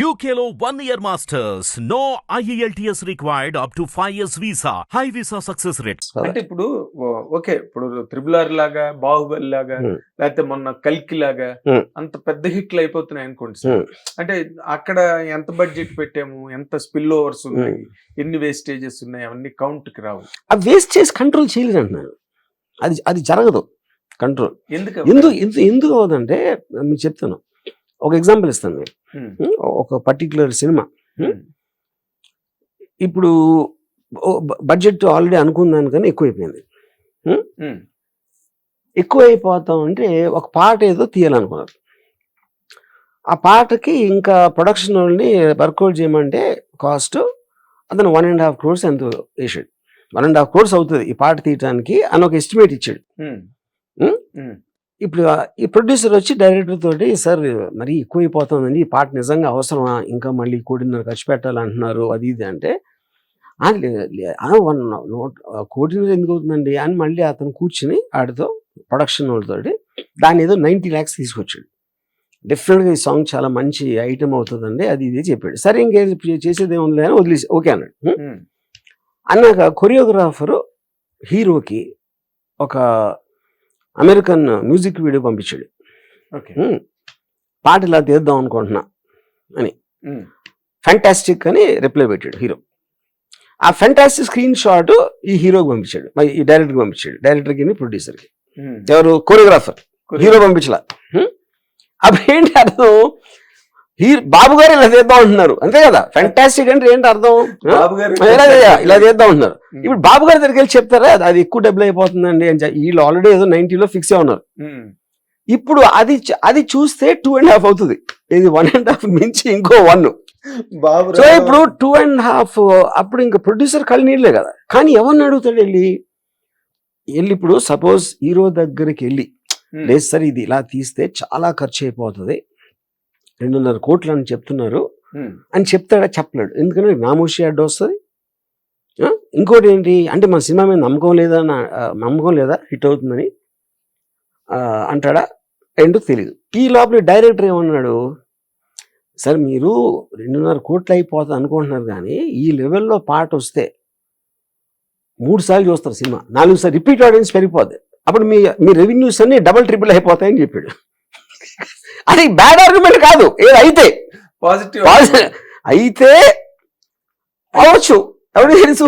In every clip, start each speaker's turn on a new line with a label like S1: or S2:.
S1: One year masters. No E IELTS required up to 5 years visa. High visa success rates.
S2: అంటే ఇప్పుడు ఓ- okay ఇప్పుడు triple R లాగా బాహుబలి లాగా. లేకపోతే మొన్న కల్కి లాగా. అంత పెద్ద హిట్లు అయిపోతున్నాయి అనుకోండి సార్. అంటే అక్కడ ఎంత బడ్జెట్ పెట్టాము ఎంత స్పిల్ ఓవర్స్ ఉన్నాయి ఎన్ని వేస్టేజెస్ ఉన్నాయి అవన్నీ కౌంట్కి రావు
S3: అవి వేస్ట్ చేసి కంట్రోల్ చేయలేదు అంటున్నాను అది అది జరగదు కంట్రోల్
S2: ఎందుకు
S3: ఎందుకు ఎందుకు ఎందుకు అవదంటే మీకు చెప్తాను ఒక ఎగ్జాంపుల్ ఇస్తాను మీరు. ఉం? ఒక పర్టికులర్ సినిమా. ఇప్పుడు బడ్జెట్ ఆల్రెడీ అనుకున్న దానికన్నా ఎక్కువైపోయింది. ఎక్కువ అయిపోతాం అంటే ఒక పాట ఏదో తీయాలనుకున్నారు ఆ పాటకి ఇంకా ప్రొడక్షన్ వాళ్ళని వర్కౌట్ చేయమంటే కాస్ట్ అతను వన్ అండ్ హాఫ్ క్రోర్స్ ఎంత వేసాడు వన్ అండ్ హాఫ్ క్రోర్స్ అవుతుంది ఈ పాట తీయడానికి అని ఒక ఎస్టిమేట్ ఇచ్చాడు. ఇప్పుడు ఈ ప్రొడ్యూసర్ వచ్చి డైరెక్టర్ తోటి సార్ మరి ఎక్కువైపోతుందండి ఈ పాట నిజంగా అవసరమా? ఇంకా మళ్ళీ కోటిన్నర ఖర్చు పెట్టాలంటున్నారు. అది ఇది అంటే "ఆ, లే- లే- ఆ, వన్ నోట్ ఆ, కోటిన్నర ఎందుకు అవుతుందండి? అని మళ్ళీ అతను కూర్చుని ఆడితో ప్రొడక్షన్ వాళ్ళతోటి దాన్ని ఏదో నైంటీ ల్యాక్స్ తీసుకొచ్చాడు. డెఫినెట్గా ఈ సాంగ్ చాలా మంచి ఐటమ్ అవుతుందండి అది ఇది చెప్పాడు. సరే ఇంకే చేసేది ఏముంది అని వదిలేసి ఓకే అన్నాడు. అన్నాక కొరియోగ్రాఫరు హీరోకి ఒక అమెరికన్ మ్యూజిక్ వీడియో పంపించాడు.
S2: ఓకే.
S3: "హ్మ్, పాట ఇలా తీద్దాం అనుకుంటున్నా
S2: Hmm.
S3: ఫ్యాంటాస్టిక్ అని రిప్లై పెట్టాడు హీరో. ఆ ఫ్యాంటాస్టిక్ స్క్రీన్ షాట్ ఈ హీరోకి పంపించాడు. ఈ డైరెక్టర్కి పంపించాడు. డైరెక్టర్కి ప్రొడ్యూసర్కి. ఎవరు? కొరియోగ్రాఫర్ హీరో పంపించలా? అప్పుడు ఏంటి అర్థం? హీరో బాబు గారు ఇలా చేద్దాం అంటున్నారు. అంతే కదా? ఫ్యాంటాస్టిక్ అంటే ఏంటి అర్థం? ఇలా ఇలా చేద్దాం అంటున్నారు.
S2: Hmm.
S3: ఇప్పుడు బాబు గారి దగ్గరికి వెళ్ళి చెప్తారా? అది- అది ఎక్కువ డబ్బులు అయిపోతుందండి అని చెప్పి. వీళ్ళు ఆల్రెడీ ఏదో నైన్టీలో ఫిక్స్ అయి ఉన్నారు.
S2: Hmm.
S3: ఇప్పుడు అది అది చూస్తే టూ అండ్ హాఫ్ అవుతుంది. ఇది వన్ అండ్ హాఫ్ మించి ఇంకో వన్
S2: బాబు
S3: సో. ఇప్పుడు టూ అండ్ హాఫ్ అప్పుడు ఇంకా ప్రొడ్యూసర్ కళ్ళు నీళ్ళే కదా. కానీ ఎవరిని అడుగుతాడు వెళ్ళి? వెళ్ళి ఇప్పుడు సపోజ్ హీరో దగ్గరికి వెళ్ళి.
S2: Hmm.
S3: లేదు సార్ ఇది ఇలా తీస్తే చాలా ఖర్చు అయిపోతుంది. రెండున్నర కోట్లు అని చెప్తున్నారు. అని చెప్తాడా? చెప్పలేడు. ఎందుకంటే నామోషి అడ్డు వస్తుంది? ఇంకోటి ఏంటి? అంటే మన సినిమా మీద నమ్మకం లేదా నమ్మకం లేదా? హిట్ అవుతుందని అంటాడా? ఏంటో తెలియదు ఈ లోపల డైరెక్టర్ ఏమన్నాడు? సార్ మీరు రెండున్నర కోట్లు అయిపోతుంది అనుకుంటున్నారు కానీ ఈ లెవెల్లో పాట వస్తే మూడు సార్లు చూస్తారు సినిమా. నాలుగు సార్లు. రిపీట్ ఆడియన్స్ పెరిగిపోద్ది. అప్పుడు మీ మీ రెవెన్యూస్ అన్ని డబల్ ట్రిపుల్ అయిపోతాయని చెప్పాడు. అది బ్యాడ్ ఆర్గ్యుమెంట్ కాదు. ఏది అయితే.
S2: పాజిటివ్
S3: అయితే అవ్వచ్చు. ఎవరు తెలుసు?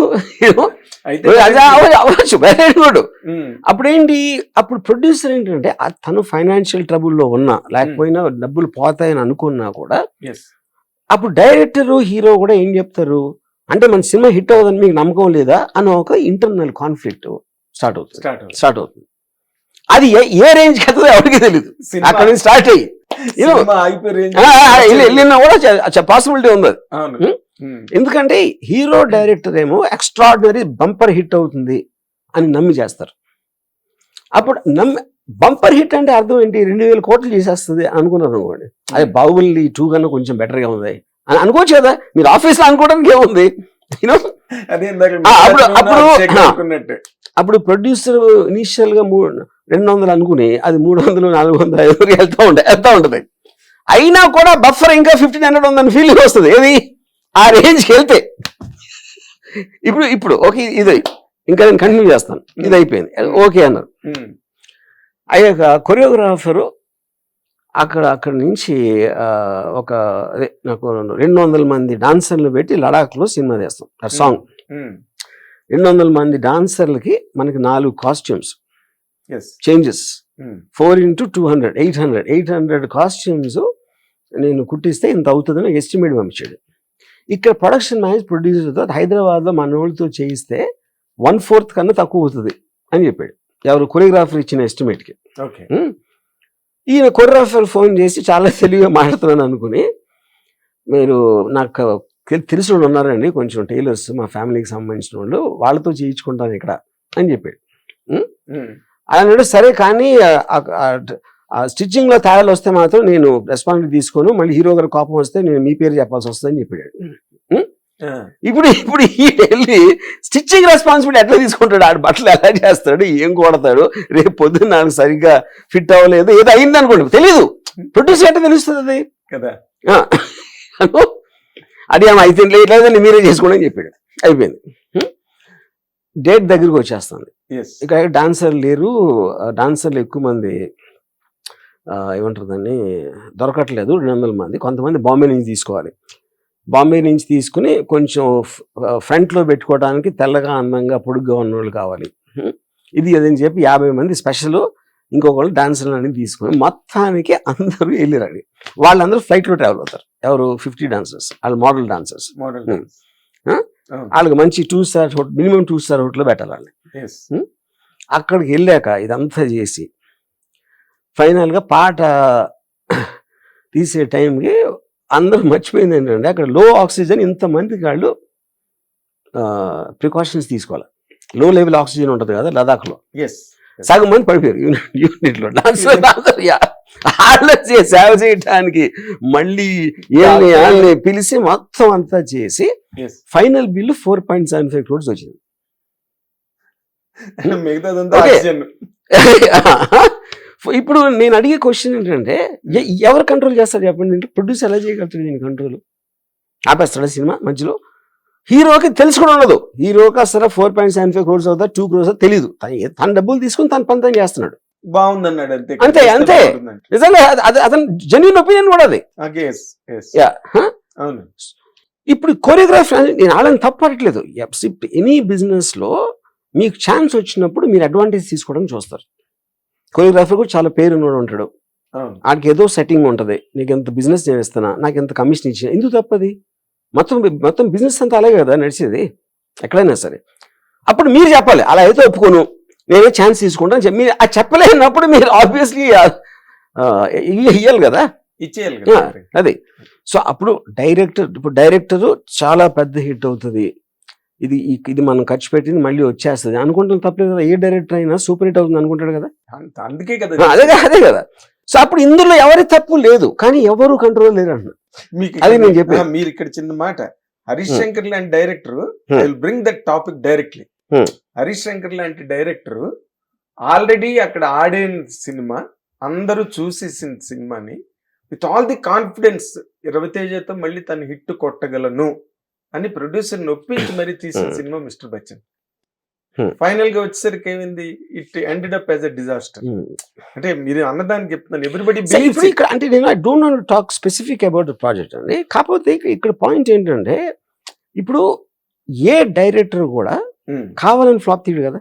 S3: అవ్వచ్చు. Very good
S2: Hmm.
S3: అప్పుడేంటి? అప్పుడు ప్రొడ్యూసర్ ఏంటంటే తను ఫైనాన్షియల్ ట్రబుల్లో ఉన్నా లేకపోయినా డబ్బులు పోతాయని అనుకున్నా కూడా. అప్పుడు డైరెక్టర్ హీరో కూడా ఏం చెప్తారు? అంటే మన సినిమా హిట్ అవ్వదని మీకు నమ్మకం లేదా? అని ఒక ఇంటర్నల్ కాన్ఫ్లిక్ట్ స్టార్ట్ అవుతుంది. స్టార్ట్ అవుతుంది. అది ఏ- రేంజ్ అవుతుందో ఎవరికి తెలియదు అక్కడ నుంచి స్టార్ట్ అయ్యి. వెళ్ళినా కూడా పాసిబిలిటీ ఉంది అది. ఎందుకంటే హీరో డైరెక్టర్ ఏమో ఎక్స్ట్రాడినరీ బంపర్ హిట్ అవుతుంది అని నమ్మి చేస్తారు. అప్పుడు నమ్మి బంపర్ హిట్ అంటే అర్థం ఏంటి? రెండు వేల కోట్లు చేసేస్తుంది అని అనుకున్నారు అనుకోండి. అదే బాహుబలి టూ కన్నా కొంచెం బెటర్గా ఉంది. అని అనుకోవచ్చు కదా. మీరు ఆఫీస్లో అనుకోవడానికి ఏముంది? అప్పుడు- అప్పుడు-. అప్పుడు ప్రొడ్యూసర్ ఇనీషియల్గా మూడు రెండు వందలు అనుకుని అది మూడు వందలు నాలుగు వందలు ఐదు వందలు వెళ్తా ఉంటాయి వెళ్తా ఉంటది. అయినా కూడా బఫర్ ఇంకా ఫిఫ్టీన్ హండ్రెడ్ ఉందని ఫీలింగ్ వస్తుంది. ఏది? ఆ రేంజ్కి వెళ్తే. ఇప్పుడు ఇప్పుడు ఓకే ఇది. ఇంకా నేను కంటిన్యూ చేస్తాను. ఇది అయిపోయింది. ఓకే అన్నారు. అయ్యాక కొరియోగ్రాఫరు అక్కడ అక్కడ నుంచి ఒక అదే నాకు రెండు వందల మంది డాన్సర్లు పెట్టి లడాఖ్లో సినిమా చేస్తాం సాంగ్. రెండు వందల మంది డాన్సర్లకి మనకి నాలుగు costumes. Changes
S2: Hmm.
S3: Four into two hundred eight hundred eight hundred costumes నేను కుట్టిస్తే ఇంత అవుతుందని ఎస్టిమేట్ పంపించాడు. ఇక్కడ ప్రొడక్షన్ మేనేజ్ ప్రొడ్యూసర్తో హైదరాబాద్లో మన వాళ్ళతో చేయిస్తే వన్ ఫోర్త్ కన్నా తక్కువ అవుతుంది అని చెప్పాడు. ఎవరు కొరియోగ్రాఫర్ ఇచ్చిన ఎస్టిమేట్కి
S2: Okay.
S3: ఈయన కొరియోగ్రాఫర్ ఫోన్ చేసి చాలా తెలివిగా మాట్లాడుతున్నాను అనుకుని మీరు నాకు తెలిసిన వాళ్ళు ఉన్నారండి కొంచెం టైలర్స్ మా ఫ్యామిలీకి సంబంధించిన వాళ్ళు వాళ్ళతో చేయించుకుంటాను ఇక్కడ అని చెప్పాడు.
S2: Hmm.
S3: అన్నాడు సరే కానీ ఆ- ఆ- ఆ- ఆ స్టిచ్చింగ్లో తేడాలు వస్తే మాత్రం నేను రెస్పాన్సిబిలిటీ తీసుకోను మళ్ళీ హీరో గారు కోపం వస్తే నేను మీ పేరు చెప్పాల్సి వస్తుందని చెప్పాడు. ఇప్పుడు ఇప్పుడు ఈ వెళ్ళి స్టిచ్చింగ్ రెస్పాన్సిబిలిటీ ఎట్లా తీసుకుంటాడు? ఆడు బట్టలు ఎలా చేస్తాడు? ఏం కొడతాడు? రేపు పొద్దున్న నాకు సరిగ్గా ఫిట్ అవ్వలేదు ఏదో అయింది అనుకోండి తెలీదు. ప్రొడ్యూసర్ ఎట్లా తెలుస్తుంది అది.
S2: కదా.
S3: అది ఏమో అయితే లేదండి మీరే చేసుకోండి అని చెప్పాడు. అయిపోయింది. డేట్ దగ్గరికి వచ్చేస్తుంది.
S2: ఎస్
S3: ఇక డాన్సర్ లేరు. డాన్సర్లు ఎక్కువ మంది ఏమంటారు దాన్ని దొరకట్లేదు. రెండు వందల మంది. కొంతమంది బాంబే నుంచి తీసుకోవాలి. బాంబే నుంచి తీసుకుని కొంచెం ఫ్రంట్లో పెట్టుకోవడానికి తెల్లగా అందంగా పొడుగ్గా ఉన్న వాళ్ళు కావాలి. ఇది అదని చెప్పి యాభై మంది స్పెషల్ ఇంకొకళ్ళు డాన్సర్లు అనేది తీసుకుని మొత్తానికి అందరూ వెళ్ళిరండి. వాళ్ళందరూ ఫ్లైట్లో ట్రావెల్ అవుతారు. ఎవరు? Fifty dancers. వాళ్ళు మోడల్ డాన్సర్స్.
S2: మోడల్.
S3: వాళ్ళకి మంచి two star hotel minimum two star hotel పెట్టాలి వాళ్ళని.
S2: ఎస్
S3: అక్కడికి వెళ్ళాక ఇదంతా చేసి ఫైనల్గా పాట తీసే టైంకి అందరూ మర్చిపోయింది ఏంటంటే అక్కడ లో ఆక్సిజన్ ఇంతమందికి వాళ్ళు ప్రికాషన్స్ తీసుకోవాలి. లో లెవెల్ ఆక్సిజన్ ఉంటుంది కదా లదాఖ్లో
S2: ఎస్
S3: సగం మంది పడిపోయారు యూనిట్ యూనిట్లో. డాన్స్ వాళ్ళ చే- సేవ చేయడానికి మళ్ళీ వాళ్ళని పిలిచి మొత్తం అంతా చేసి final bill four point seven five crores వచ్చింది. ఇప్పుడు నేను అడిగే క్వశ్చన్ ఏంటంటే ఎవరు కంట్రోల్ చేస్తారు చెప్పండి? అంటే ప్రొడ్యూసర్ ఎలా చేయగలుగుతాడు దీని కంట్రోల్ ఆపేస్తాడా సినిమా మధ్యలో? హీరోకి తెలుసు కూడా ఉండదు. హీరోకి అసలు four point seven five crores అవుతా టూ క్రోర్స్ తెలియదు తన డబ్బులు తీసుకుని తన పని తను చేస్తున్నాడు.
S2: బాగుంది అన్నాడు అంతే
S3: అంతే, అంతే. నిజంగా అతని జెన్యున్ ఒపీనియన్ కూడా అది.
S2: అవును.
S3: ఇప్పుడు కొరియోగ్రాఫ్ నేను వాళ్ళని తప్పట్లేదు ఎనీ బిజినెస్లో మీకు ఛాన్స్ వచ్చినప్పుడు మీరు అడ్వాంటేజ్ తీసుకోవడం చూస్తారు. కొరియోగ్రాఫర్ కూడా చాలా పేరు ఉంటాడు. ఆడికి ఏదో సెట్టింగ్ ఉంటుంది. నీకు ఎంత బిజినెస్ నేను ఇస్తున్నా నాకు ఎంత కమిషన్ ఇచ్చిన ఎందుకు తప్పది? మొత్తం మొత్తం బిజినెస్ అంతా అలాగే కదా నడిచేది? ఎక్కడైనా సరే. అప్పుడు మీరు చెప్పాలి అలా అయితే ఒప్పుకోను. నేనే ఛాన్స్ తీసుకుంటాను చెప్పి మీరు ఆ చెప్పలేనప్పుడు మీరు ఆబ్వియస్లీ ఇయ్యాలి కదా?
S2: ఇచ్చేయాలి
S3: అది. సో అప్పుడు డైరెక్టర్ ఇప్పుడు డైరెక్టర్ చాలా పెద్ద హిట్ అవుతుంది. ఇది ఇది మనం ఖర్చు పెట్టింది మళ్ళీ వచ్చేస్తుంది. అనుకుంటాం తప్పలేదు కదా ఏ డైరెక్టర్ అయినా సూపర్ హిట్ అవుతుంది అనుకుంటాడు కదా?
S2: అందుకే కదా
S3: అదే కదా, అదే కదా. సో అప్పుడు ఇందులో ఎవరి తప్పు లేదు కానీ ఎవరు కంట్రోల్ లేరు అంటున్నారు
S2: మీకు
S3: అది నేను చెప్పేది.
S2: ఆ, మీరు ఇక్కడ చిన్న మాట. హరీష్
S3: Hmm.
S2: శంకర్ లాంటి director will bring that topic directly. Harish Shankar లాంటి డైరెక్టర్ ఆల్రెడీ అక్కడ ఆడే సినిమా అందరూ చూసేసిన సినిమాని విత్ ఆల్ ది కాన్ఫిడెన్స్ రవితేజతో మళ్ళీ తను హిట్ కొట్టగలను అని ప్రొడ్యూసర్ ఒప్పించి మరీ తీసిన
S3: Hmm.
S2: Cinema mister Bachchan
S3: Hmm.
S2: ఫైనల్గా వచ్చేసరికి ఏమైంది it ended up as a disaster. అంటే మీరు అన్నదానికి చెప్తున్నాను ఎవ్రీబడి
S3: ఇక్కడ అంటే నేను I don't want talk specific about the project అండి కాకపోతే ఇక్కడ పాయింట్ ఏంటంటే ఇప్పుడు ఏ డైరెక్టర్ కూడా కావాలని ఫ్లాప్ తీయడు కదా?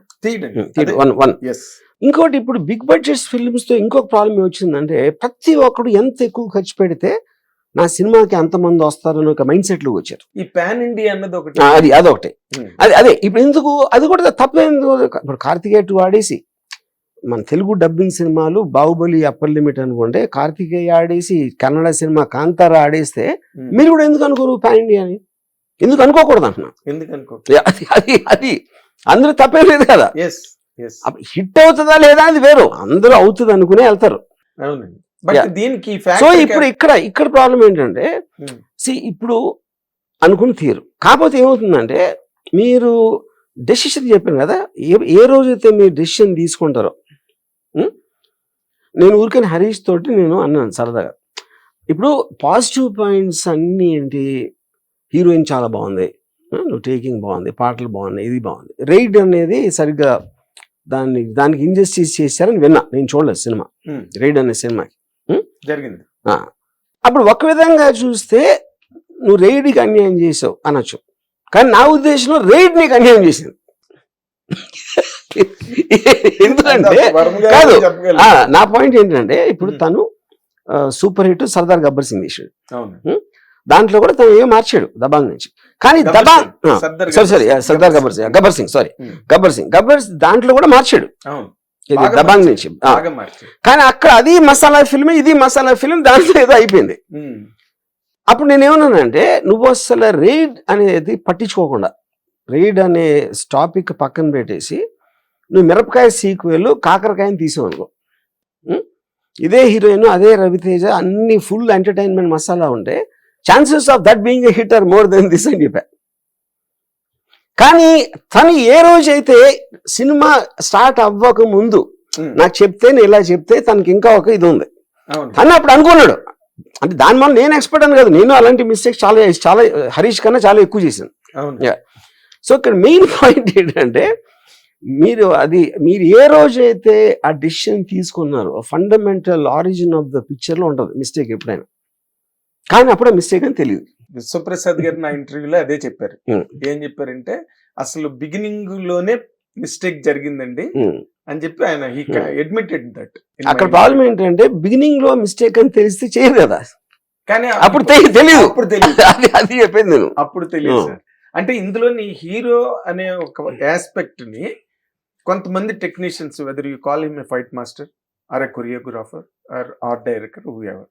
S3: వన్ వన్
S2: ఎస్
S3: ఇంకోటి ఇప్పుడు బిగ్ బడ్జెట్ ఫిల్మ్స్తో ఇంకొక ప్రాబ్లం వచ్చిందంటే ప్రతి ఒక్కడు ఎంత ఎక్కువ ఖర్చు పెడితే నా సినిమాకి అంతమంది వస్తారని ఒక మైండ్ సెట్లో వచ్చారు.
S2: ఈ పాన్ ఇండియా అన్నది ఒకటి.
S3: అది అదొకటి.
S2: Hmm.
S3: అది అదే ఇప్పుడు ఎందుకు అది కూడా తప్పేందుకు ఇప్పుడు కార్తికేయ టూ ఆడేసి మన తెలుగు డబ్బింగ్ సినిమాలు బాహుబలి అప్పర్ లిమిట్ అనుకుంటే కార్తికేయ ఆడేసి కన్నడ సినిమా కాంతార ఆడేస్తే
S2: Hmm.
S3: మీరు కూడా ఎందుకు అనుకోరు పాన్ ఇండియా అని? ఎందుకు అనుకోకూడదు అంటున్నా
S2: ఎందుకు అనుకో
S3: అది అది అది. అందరూ తప్పేం లేదు కదా. హిట్ అవుతుందా లేదా అది వేరు. అందరూ అవుతుంది అనుకునే వెళ్తారు.
S2: దీనికి
S3: సో ఇప్పుడు ఇక్కడ ఇక్కడ ప్రాబ్లం ఏంటంటే
S2: Hmm.
S3: సి ఇప్పుడు అనుకుని తీరు. కాకపోతే ఏమవుతుందంటే మీరు డెసిషన్ చెప్పాను కదా ఏ ఏ రోజైతే మీరు డెసిషన్ తీసుకుంటారో ఉం? నేను ఊరికని హరీష్ తోటి నేను అన్నాను సరదాగా. ఇప్పుడు పాజిటివ్ పాయింట్స్ అన్నీ ఏంటి? హీరోయిన్ చాలా బాగుంది. నువ్వు టేకింగ్ బాగుంది పాటలు బాగున్నాయి ఇది బాగుంది. రైడ్ అనేది సరిగ్గా దాన్ని దానికి ఇంజస్టిస్ చేశారని విన్నా. నేను చూడలేదు సినిమా. రైడ్ అనే సినిమా
S2: జరిగింది.
S3: అప్పుడు ఒక విధంగా చూస్తే నువ్వు రైడ్కి అన్యాయం చేసావు అనొచ్చు. కానీ నా ఉద్దేశంలో రైడ్ నీకు అన్యాయం చేసింది. ఎందుకంటే కాదు. నా పాయింట్ ఏంటంటే ఇప్పుడు. తను సూపర్ హిట్ సర్దార్ గబ్బర్ సింగ్
S2: అవును.
S3: దాంట్లో కూడా తను ఏం మార్చాడు దబాంగ్ నుంచి. కానీ Dabangg sorry sorry
S2: Gabbar
S3: Sardar
S2: Singh.
S3: Gabbar Singh Gabbar Singh sorry. Gabbar Singh. Gabbar దాంట్లో కూడా మార్చాడు. దబాంగ్. నుంచి. కానీ అక్కడ అది మసాలా ఫిల్మ్ ఇది మసాలా ఫిల్మ్ దాంట్లో ఏదో అయిపోయింది. అప్పుడు నేను ఏమన్నానంటే నువ్వు అసలు రైడ్ అనేది పట్టించుకోకుండా రైడ్ అనే టాపిక్ పక్కన పెట్టేసి నువ్వు మిరపకాయ సీక్వెల్ కాకరకాయని తీసావు అనుకో ఉం? ఇదే హీరోయిన్ అదే రవితేజ అన్ని ఫుల్ ఎంటర్టైన్మెంట్ మసాలా ఉంటే chances of that being a hit are more than this అని చెప్పా కానీ తను ఏ రోజైతే సినిమా స్టార్ట్ అవ్వక ముందు
S2: ఉమ్.
S3: నాకు చెప్తే నేను ఇలా చెప్తే తనకి ఇంకా ఒక ఇది ఉంది. తను అప్పుడు అనుకున్నాడు. అంటే దాని వల్ల నేను ఎక్స్పర్ట్ అని కాదు నేను అలాంటి మిస్టేక్స్ చాలా చాలా హరీష్ కన్నా చాలా ఎక్కువ చేశాను. సో ఇక్కడ మెయిన్ పాయింట్ ఏంటంటే మీరు అది మీరు ఏ రోజైతే ఆ డిసిషన్ తీసుకున్నారో ఫండమెంటల్ ఆరిజిన్ ఆఫ్ ద పిక్చర్లో ఉంటుంది మిస్టేక్ ఎప్పుడైనా. కానీ అప్పుడే మిస్టేక్ అని తెలియదు
S2: విశ్వప్రసాద్ గారు నా ఇంటర్వ్యూలో అదే చెప్పారు. ఏం చెప్పారంటే అసలు బిగినింగ్లోనే మిస్టేక్ జరిగిందండి. అని చెప్పి ఆయన. అడ్మిటెడ్ దట్
S3: అక్కడ ప్రాబ్లం ఏంటంటే బిగినింగ్లో మిస్టేక్ అని తెలిస్తే చేయరు కదా
S2: కానీ
S3: అప్పుడు తెలి- తెలియదు
S2: అప్పుడు తెలియదు
S3: అది అది చెప్పింది నేను
S2: అప్పుడు తెలియదు. సార్ అంటే ఇందులోని హీరో అనే ఒక ఆస్పెక్ట్ని కొంతమంది technicians whether you call him a fight master or a choreographer or art director whoever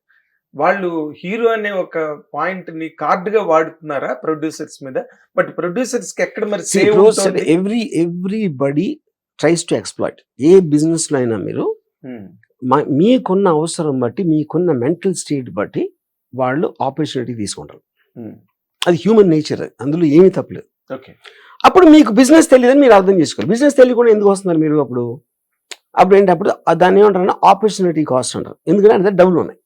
S2: వాళ్ళు హీరో అనే ఒక పాయింట్ని కార్డ్గా వాడుతున్నారా ప్రొడ్యూసర్స్ మీద? బట్ ప్రొడ్యూసర్స్కి ఎక్కడ మరి సేవ్ ఉంటుంది?
S3: Every everybody tries to exploit ఏ బిజినెస్లో అయినా మీరు
S2: Hmm.
S3: మీకున్న అవసరం బట్టి మీకున్న మెంటల్ స్టేట్ బట్టి వాళ్ళు ఆపర్చునిటీ తీసుకుంటారు.
S2: Hmm.
S3: అది హ్యూమన్ నేచర్ అందులో ఏమీ తప్పలేదు
S2: ఓకే
S3: అప్పుడు మీకు బిజినెస్ తెలియదని మీరు అర్థం చేసుకోవాలి. బిజినెస్ తెలియకుండా ఎందుకు వస్తున్నారు మీరు అప్పుడు? అప్పుడు ఏంటి? అప్పుడు దాన్ని ఏమంటారు ఆపర్చునిటీ కాస్ట్ అంటారు. ఎందుకంటే అంటే డబ్బులు ఉన్నాయి.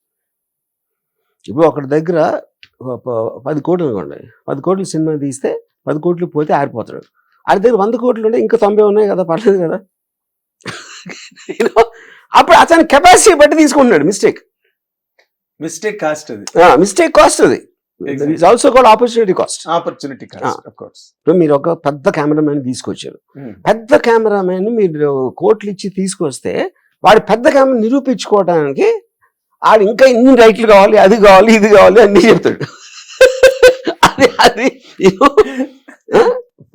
S3: ఇప్పుడు ఒకటి దగ్గర పది కోట్లు అనుకోండి పది కోట్లు సినిమా తీస్తే పది కోట్లు పోతే ఆరిపోతాడు. ఆడి దగ్గర వంద కోట్లు ఉంటే ఇంకా తొంభై ఉన్నాయి కదా పర్లేదు కదా? అప్పుడు అతని కెపాసిటీ బట్టి తీసుకుంటున్నాడు మిస్టేక్
S2: మిస్టేక్ కాస్ట్ అది.
S3: మిస్టేక్ కాస్ట్ అది. Also called opportunity cost
S2: opportunity cost
S3: ఇప్పుడు మీరు ఒక పెద్ద కెమెరామెన్ తీసుకొచ్చారు. పెద్ద కెమెరామెన్ మీరు కోట్లు ఇచ్చి తీసుకొస్తే వాడు పెద్ద కెమెరా నిరూపించుకోవడానికి ఆడు ఇంకా ఇన్ని రైట్లు కావాలి అది కావాలి ఇది కావాలి అన్ని చెప్తాడు. అది అది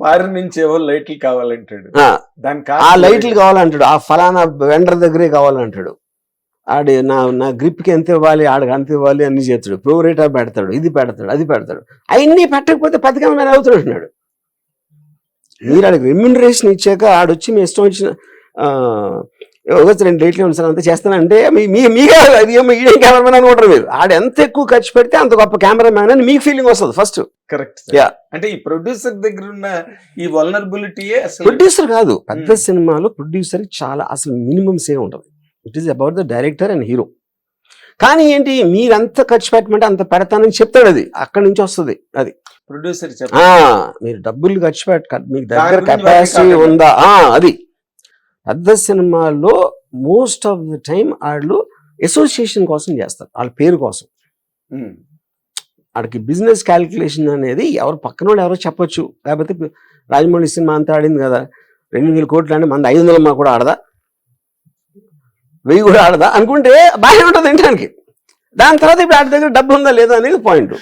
S2: ఫారిన్ నుంచి ఏవో లైట్లు కావాలంటాడు.
S3: ఆ,
S2: దాని
S3: ఆ లైట్లు కావాలంటాడు. ఆ ఫలానా వెండర్ దగ్గరే కావాలంటాడు. ఆడి నా నా గ్రిప్కి ఎంత ఇవ్వాలి ఆడికి అంత ఇవ్వాలి అన్ని చేస్తాడు. ప్రో రేటా పెడతాడు ఇది పెడతాడు అది పెడతాడు. అవన్నీ పెట్టకపోతే కెమెరా అవుతాడు అంటున్నాడు మీరు ఆడికి రెమ్యునరేషన్ ఇచ్చాక ఆడొచ్చి మీ ఇష్టం వచ్చిన వచ్చి రెండు డేట్లు ఉంది సార్ అంత చేస్తానంటే మీ మీ మీకే ఈడే కెమెరామెన్ అనుకుంటారు మీరు ఆడు ఎంత ఎక్కువ ఖర్చు పెడితే అంత గొప్ప కెమెరామ్యాన్ అని మీకు ఫీలింగ్ వస్తుంది ఫస్ట్
S2: కరెక్ట్
S3: Yeah.
S2: అంటే ఈ ప్రొడ్యూసర్ దగ్గర ఉన్న ఈ వల్నరబిలిటీయే అసలు
S3: ప్రొడ్యూసర్ కాదు పెద్ద
S2: Hmm.
S3: సినిమాలో ప్రొడ్యూసర్ చాలా అసలు మినిమం సేవ్ ఉంటుంది. It is about the director and hero కానీ ఏంటి మీరంత ఖర్చు పెట్టమంటే అంత పెడతానని చెప్తాడు అది. అక్కడి నుంచి వస్తుంది అది.
S2: ప్రొడ్యూసర్
S3: మీరు డబ్బులు ఖర్చు పెట్ట మీకు దగ్గర కెపాసిటీ. ఉందా? అది. పెద్ద సినిమాల్లో మోస్ట్ ఆఫ్ ద టైం వాళ్ళు అసోసియేషన్ కోసం చేస్తారు. వాళ్ళ పేరు కోసం. వాడికి బిజినెస్ క్యాలిక్యులేషన్ అనేది ఎవరు పక్కన వాళ్ళు ఎవరో చెప్పొచ్చు. లేకపోతే రాజమౌళి సినిమా అంతా ఆడింది కదా. రెండు వేల కోట్లు అంటే మన ఐదు వందల మా కూడా ఆడదా? వెయ్యి కూడా ఆడదా? అనుకుంటే బాగానే ఉంటుంది వినడానికి దాని తర్వాత ఇప్పుడు ఆడి దగ్గర డబ్బు ఉందా లేదా అనేది పాయింట్